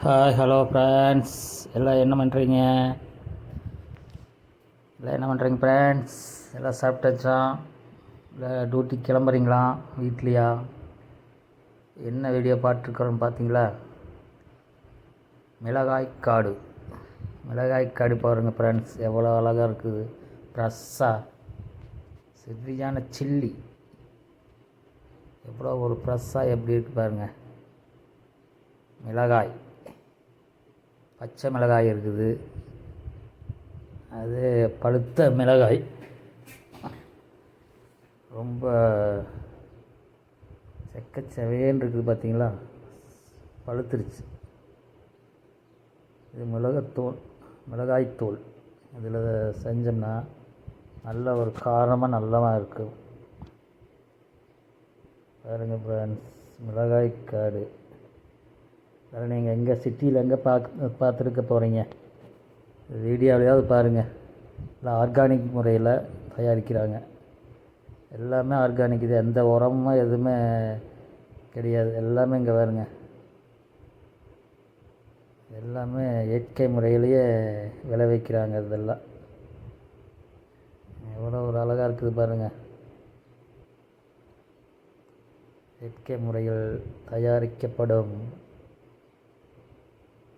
Hi hello friends எல்லாம் என்ன பண்ணுறீங்க எல்லாம் என்ன பண்ணுறீங்க ஃப்ரெண்ட்ஸ் எல்லாம் சாப்பிட்டாச்சா? இல்லை டியூட்டி கிளம்புறீங்களா? வீட்லையா? என்ன வீடியோ பார்த்துருக்குறோன்னு பார்த்தீங்களா மிளகாய் காடு. மிளகாய் காடு பாருங்கள் ஃப்ரெண்ட்ஸ் எவ்வளோ அழகாக இருக்குது. ஃப்ரெஷ்ஷாக சரியான சில்லி. எவ்வளோ ஒரு ஃப்ரெஷ்ஷாக எப்படி இருக்குது பாருங்கள் மிளகாய். பச்சை மிளகாய் இருக்குது. அது பழுத்த மிளகாய். ரொம்ப செக்கச்சவையன்னு இருக்குது பார்த்தீங்களா? பழுத்துருச்சு. இது மிளகாத்தூள் மிளகாய்த்தூள். இதில் செஞ்சோம்னா நல்ல ஒரு காரமாக நல்லமாக இருக்கும். பாருங்கள் ஃப்ரெண்ட்ஸ் மிளகாய் காடு அதில் நீங்கள் எங்கே சிட்டியில் எங்கே பார்க்க பார்த்துருக்க போகிறீங்க வீடியோவிலையாவது பாருங்கள் எல்லாம் ஆர்கானிக் முறையில் தயாரிக்கிறாங்க. எல்லாமே ஆர்கானிக். இது எந்த உரமும் எதுவுமே கிடையாது. எல்லாமே இங்கே பாருங்க எல்லாமே இயற்கை முறையிலேயே விளைவிக்கிறாங்க இதெல்லாம். எவ்வளோ ஒரு அழகாக இருக்குது பாருங்கள் இயற்கை முறையில் தயாரிக்கப்படும்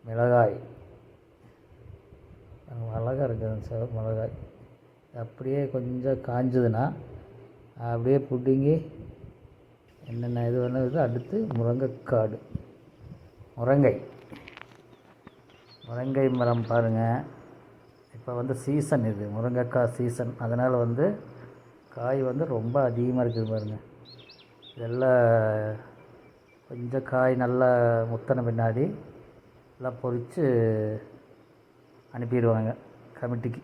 மிளகாய். அழகாக இருக்குது சிவப்பு மிளகாய். அப்படியே கொஞ்சம் காஞ்சதுன்னா அப்படியே பிடுங்கி என்னென்ன இது பண்ணுது அடுத்து முருங்கைக்காடு. முருங்கை. முருங்கை மரம் பாருங்கள் இப்போ வந்து சீசன் இது முருங்கைக்காய் சீசன் அதனால் வந்து காய் வந்து ரொம்ப அதிகமாக இருக்குது பாருங்கள் இதெல்லாம் கொஞ்சம் காய் நல்லா முத்தின பின்னாடி எல்லாம் பொறித்து அனுப்பிடுவாங்க கமிட்டிக்கு.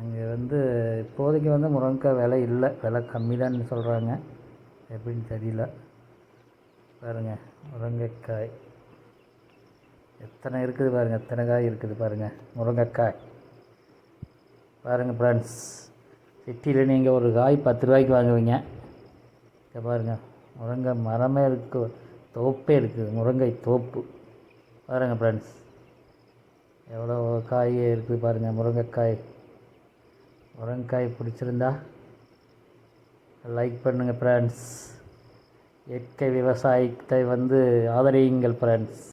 அங்கே வந்து இப்போதைக்கு வந்து முருங்கைக்காய் விலை இல்லை. விலை கம்மி தான் சொல்கிறாங்க எப்படின்னு தெரியல. பாருங்க முருங்கைக்காய். எத்தனை இருக்குது பாருங்கள் எத்தனை காய் இருக்குது பாருங்கள் முருங்கைக்காய். பாருங்கள் ஃப்ரெண்ட்ஸ் சிட்டியில் நீங்கள் ஒரு காய் பத்து ரூபாய்க்கு வாங்குவீங்க. இங்கே பாருங்கள் முருங்கை மரமே இருக்குது தோப்பே இருக்குது முருங்கை தோப்பு. பாருங்கள் ஃப்ரெண்ட்ஸ் எவ்வளோ காய் இருக்குது பாருங்கள் முருங்கைக்காய். முருங்கைக்காய் பிடிச்சிருந்தா லைக் பண்ணுங்கள் ஃப்ரெண்ட்ஸ் இயற்கை விவசாயத்தை வந்து ஆதரியுங்கள் ஃப்ரெண்ட்ஸ்